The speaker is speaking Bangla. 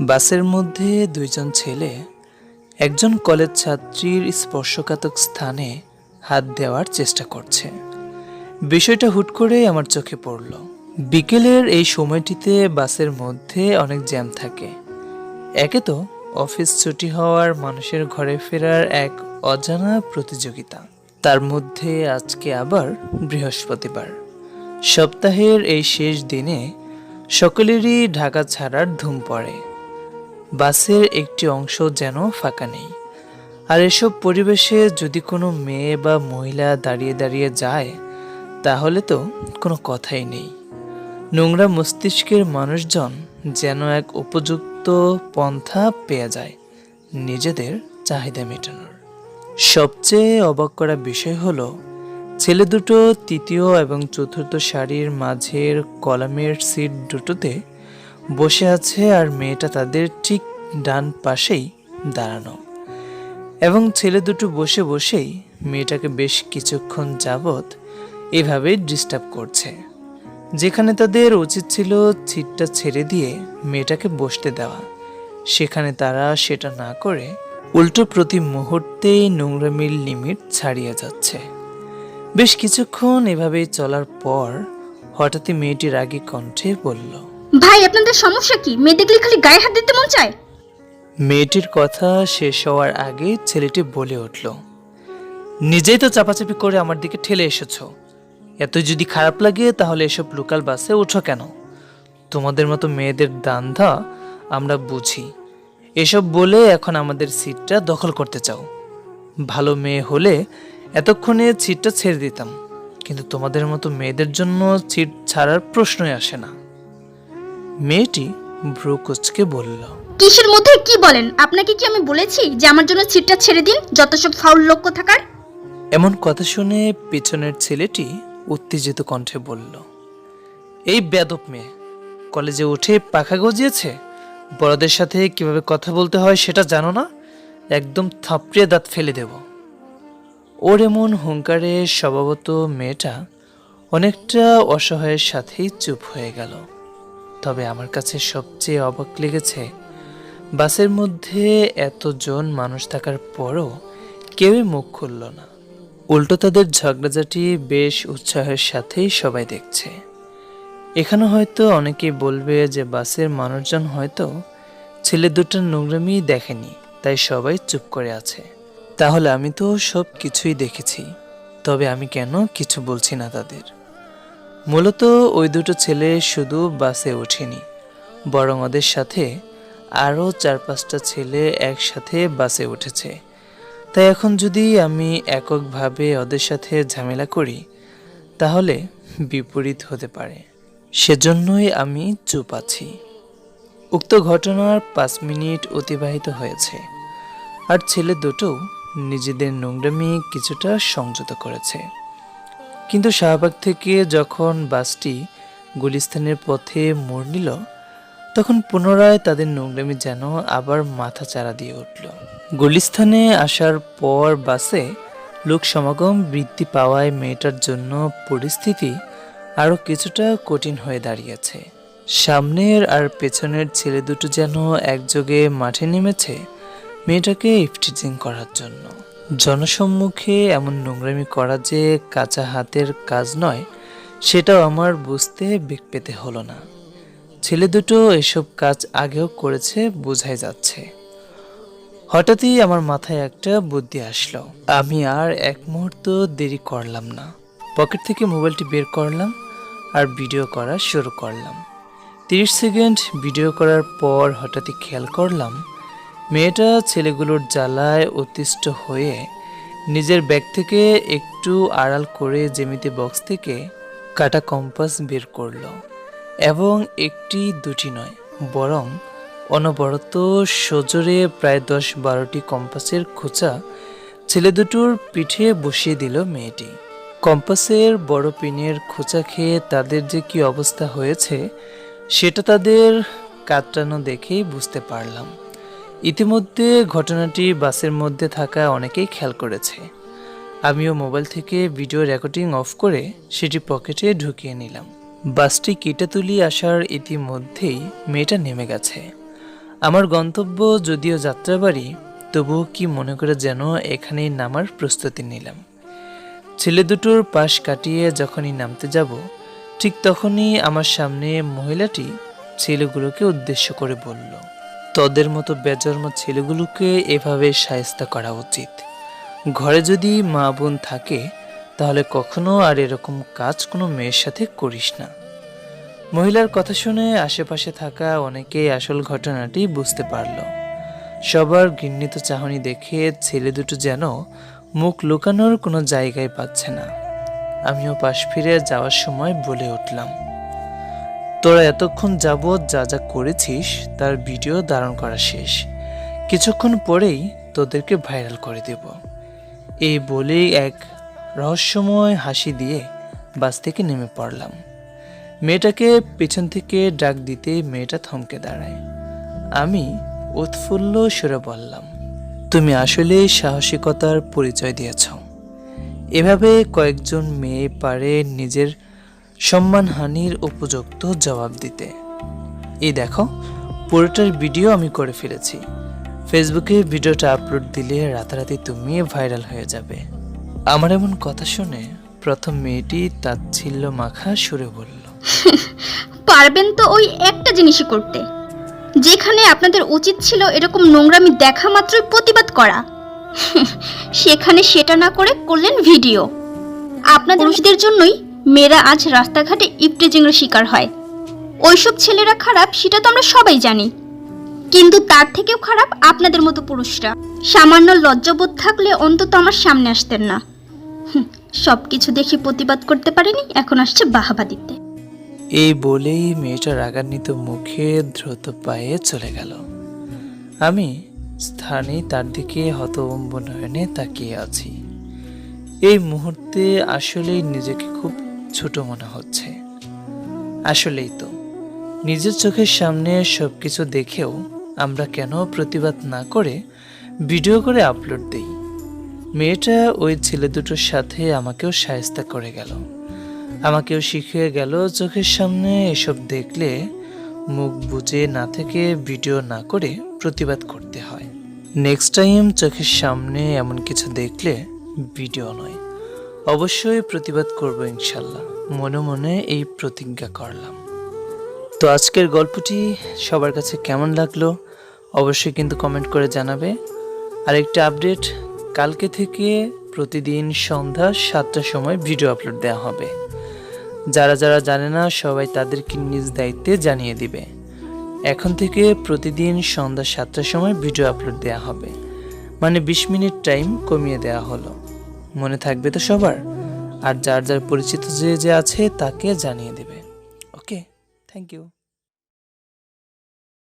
বাসের মধ্যে দুইজন ছেলে একজন কলেজ ছাত্রীর স্পর্শকাতক স্থানে হাত দেওয়ার চেষ্টা করছে। বিষয়টা হুট করে আমার চোখে পড়ল। বিকেলের এই সময়টিতে বাসের মধ্যে অনেক জ্যাম থাকে। একে তো অফিস ছুটি হওয়ার, মানুষের ঘরে ফেরার এক অজানা প্রতিযোগিতা। তার মধ্যে আজকে আবার বৃহস্পতিবার। সপ্তাহের এই শেষ দিনে সকলেরই ঢাকা ছাড়ার ধুম পড়ে। বাসের একটি অংশ যেন ফাঁকা নেই। আর এসব পরিবেশে যদি কোনো মেয়ে বা মহিলা দাঁড়িয়ে দাঁড়িয়ে যায়, তাহলে তো কোনো কথাই নেই। নোংরা মস্তিষ্কের মানুষজন যেন এক উপযুক্ত পন্থা পেয়ে যায় নিজেদের চাহিদা মেটানোর। সবচেয়ে অবাক করা বিষয় হলো ছেলে দুটো, তৃতীয় এবং চতুর্থ সারির মাঝের কলামের সিট দুটোতে বসে আছে আর মেয়েটা তাদের ঠিক ডান পাশেই দাঁড়ানো। এবং ছেলে দুটো বসে বসেই মেয়েটাকে বেশ কিছুক্ষণ যাবৎ এভাবেই ডিস্টার্ব করছে, যেখানে তাদের উচিত ছিল সিটটা ছেড়ে দিয়ে মেয়েটাকে বসতে দেওয়া। সেখানে তারা সেটা না করে উল্টো প্রতি মুহূর্তেই নোংরামির লিমিট ছাড়িয়ে যাচ্ছে। বেশ কিছুক্ষণ এভাবেই চলার পর হঠাৎই মেয়েটি রাগী কণ্ঠে বলল ভাই আপনাদের সমস্যা কি? মেয়ে দেখলে খালি গায়ে হাত দিতে মন চায়? মেয়েটির কথা শেষ হওয়ার আগে ছেলেটি বলে উঠল নিজেই তো চাপাচাপি করে আমার দিকে ঠেলে এসেছ। এত যদি খারাপ লাগে তাহলে এসব লোকাল বাসে ওঠো কেন? তোমাদের মতো মেয়েদের দান্ধা আমরা বুঝি। এসব বলে এখন আমাদের সিটটা দখল করতে চাও। ভালো মেয়ে হলে এতক্ষণে সিটটা ছেড়ে দিতাম কিন্তু তোমাদের মতো মেয়েদের জন্য সিট ছাড়ার প্রশ্নই আসে না। মেয়েটি ভ্রু কুচকে বলল কিসের মধ্যে কি বলেন? আপনাকে কি আমি বলেছি যে আমার জন্য সিটটা ছেড়ে দিন যত সব ফাউল লক্ষ্য থাকার? এমন কথা শুনে পেছনের ছেলেটি উত্তেজিত কণ্ঠে বলল এই বেদব মেয়ে কলেজে উঠে পাখা গজিয়েছে? বড়দের সাথে কীভাবে কথা বলতে হয় সেটা জানো না? একদম থাপড়িয়ে দাঁত ফেলে দেব। ওর এমন হুঙ্কারে স্বভাবত মেয়েটা অনেকটা অসহায়ের সাথেই চুপ হয়ে গেল। তবে আমার কাছে সবচেয়ে অবাক লেগেছে, বাসের মধ্যে এতজন মানুষ থাকার পরও কেউই মুখ খুলল না। উল্টো তাদের ঝগড়াঝাটি বেশ উৎসাহের সাথেই সবাই দেখছে। এখানে হয়তো অনেকেই বলবে যে বাসের মানুষজন হয়তো ছেলে দুটোর নোংরামি দেখেনি, তাই সবাই চুপ করে আছে। তাহলে আমি তো সব কিছুই দেখেছি, তবে আমি কেন কিছু বলছি না তাদের? মূলত ওই দুটো ছেলে শুধু বাসে ওঠেনি, বরং ওদের সাথে আরও চার পাঁচটা ছেলে একসাথে বাসে উঠেছে। তাই এখন যদি আমি এককভাবে ওদের সাথে ঝামেলা করি, তাহলে বিপরীত হতে পারে। সেজন্যই আমি চুপ আছি। উক্ত ঘটনার পাঁচ মিনিট অতিবাহিত হয়েছে, আর ছেলে দুটো নিজেদের নোংরামি কিছুটা সংযত করেছে। কিন্তু শাহবাগ থেকে যখন বাসটি গুলিস্তানের পথে মোড় নিল, তখন পুনরায় তাদের নোংরামি যেন আবার মাথা চারা দিয়ে উঠল। গুলিস্থানে আসার পর বাসে লোক সমাগম বৃদ্ধি পাওয়ায় মেয়েটার জন্য পরিস্থিতি আরও কিছুটা কঠিন হয়ে দাঁড়িয়েছে। সামনের আর পেছনের ছেলে দুটো যেন একযোগে মাঠে নেমেছে মেয়েটাকে ইফটিজিং করার জন্য। জনসম্মুখে এমন নোংরামি করা যে কাঁচা হাতের কাজ নয়, সেটাও আমার বুঝতে বেগ পেতে হলো না। ছেলে দুটো এসব কাজ আগেও করেছে, বোঝাই যাচ্ছে। হঠাৎই আমার মাথায় একটা বুদ্ধি আসলো। আমি আর এক মুহূর্ত দেরি করলাম না। পকেট থেকে মোবাইলটি বের করলাম আর ভিডিও করা শুরু করলাম। তিরিশ সেকেন্ড ভিডিও করার পর হঠাৎই খেয়াল করলাম মেয়েটা ছেলেগুলোর জ্বালায় অতিষ্ঠ হয়ে নিজের ব্যাগ থেকে একটু আড়াল করে জেমিতি বক্স থেকে কাটা কম্পাস বের করল। এবং একটি দুটি নয়, বরং অনবরত সজোরে প্রায় দশ বারোটি কম্পাসের খোঁচা ছেলে দুটোর পিঠে বসিয়ে দিল মেয়েটি। কম্পাসের বড় পিনের খোঁচা খেয়ে তাদের যে কি অবস্থা হয়েছে, সেটা তাদের কাতরানো দেখেই বুঝতে পারলাম। ইতিমধ্যে ঘটনাটি বাসের মধ্যে থাকা অনেকেই খেয়াল করেছে। আমিও মোবাইল থেকে ভিডিও রেকর্ডিং অফ করে সেটি পকেটে ঢুকিয়ে নিলাম। বাসটি কেটে তুলি আসার ইতিমধ্যেই মেয়েটা নেমে গেছে। আমার গন্তব্য যদিও যাত্রাবাড়ি, তবুও কি মনে করে যেন এখানেই নামার প্রস্তুতি নিলাম। ছেলে দুটোর পাশ কাটিয়ে যখনই নামতে যাব, ঠিক তখনই আমার সামনে মহিলাটি ছেলেগুলোকে উদ্দেশ্য করে বলল তোদের মতো বেজন্ম ছেলেগুলোকে এভাবে সায়স্তা করা উচিত। ঘরে যদি মা বোন থাকে, তাহলে কখনো আর এরকম কাজ কোনো মেয়ের সাথে করিস না। মহিলার কথা শুনে আশেপাশে থাকা অনেকেই আসল ঘটনাটি বুঝতে পারল। সবার ঘৃণিত চাহনি দেখে ছেলে দুটো যেন মুখ লুকানোর কোনো জায়গায় পাচ্ছে না। আমিও পাশ ফিরে যাওয়ার সময় বলে উঠলাম। তোরা এতক্ষণ যাবৎ যা যা করেছিস তার ভিডিও ধারণ করা শেষ। কিছুক্ষণ পরেই তোদেরকে ভাইরাল করে দেব। এই বলেই এক রহস্যময় হাসি দিয়ে বাস থেকে নেমে পড়লাম। মেয়েটাকে পেছন থেকে ডাক দিতে মেয়েটা থমকে দাঁড়ায়। আমি উৎফুল্ল সুরে বললাম, তুমি আসলে সাহসিকতার পরিচয় দিয়েছ। এভাবে কয়েকজন মেয়ে পারে নিজের সম্মানহানির উপযুক্ত জবাব দিতে। এই দেখো পুরোটার ভিডিও আমি করে ফেলেছি। ফেসবুকে ভিডিওটা আপলোড দিলে রাতারাতি তুমি ভাইরাল হয়ে যাবে। আমার এমন কথা শুনে প্রথম মেয়েটি তাচ্ছিল্য মাখা সুরে বলল পারবেন তো ওই একটা জিনিসই করতে। যেখানে আপনাদের উচিত ছিল এরকম নোংরামি দেখা মাত্রই প্রতিবাদ করা। সেখানে সেটা না করে করলেন ভিডিও। আপনাদের পুরুষদের জন্যই মেয়েরা আজ রাস্তাঘাটে ইপটেজিংয়ের শিকার হয়। ওইসব ছেলেরা খারাপ, সেটা তো আমরা সবাই জানি। কিন্তু তার থেকেও খারাপ আপনাদের মতো পুরুষরা। সামান্য লজ্জাবোধ থাকলে অন্তত আমার সামনে আসতেন না। সব কিছু দেখে প্রতিবাদ করতে পারেনি, এখন আসছে বাহাবা দিতে। এই বলেই মেয়েটা রাগান্বিত মুখে দ্রুত পায়ে চলে গেল। আমি স্থানে তার দিকে হতবম্ব নয়নে তাকিয়ে আছি। এই মুহূর্তে আসলেই নিজেকে খুব ছোট মনে হচ্ছে। আসলেই তো, নিজের চোখের সামনে সব কিছু দেখেও আমরা কেন প্রতিবাদ না করে ভিডিও করে আপলোড দেই। মেয়েটা ওই ছেলে দুটোর সাথে আমাকেও সায়স্তা করে গেল। আমাকেও শিখিয়ে গেল চোখের সামনে এসব দেখলে মুখ বুজে না থেকে ভিডিও না করে প্রতিবাদ করতে হয়। নেক্সট টাইম চোখের সামনে এমন কিছু দেখলে ভিডিও নয়। অবশ্যই প্রতিবাদ করব ইনশাল্লাহ। মনে মনে এই প্রতিজ্ঞা করলাম। তো আজকের গল্পটি সবার কাছে কেমন লাগল অবশ্যই কিন্তু কমেন্ট করে জানাবে। আর একটা আপডেট, কালকে থেকে প্রতিদিন সন্ধ্যা সাতটার সময় ভিডিও আপলোড দেওয়া হবে। যারা যারা জানে না, সবাই তাদেরকে নিজ দায়িত্বে জানিয়ে দিবে। এখন থেকে প্রতিদিন সন্ধ্যা সাতটার সময় ভিডিও আপলোড দেওয়া হবে। মানে বিশ মিনিট টাইম কমিয়ে দেওয়া হলো। মনে থাকবে তো সবার? আর যার যার পরিচিত যে যে আছে তাকে জানিয়ে দেবে। Okay thank you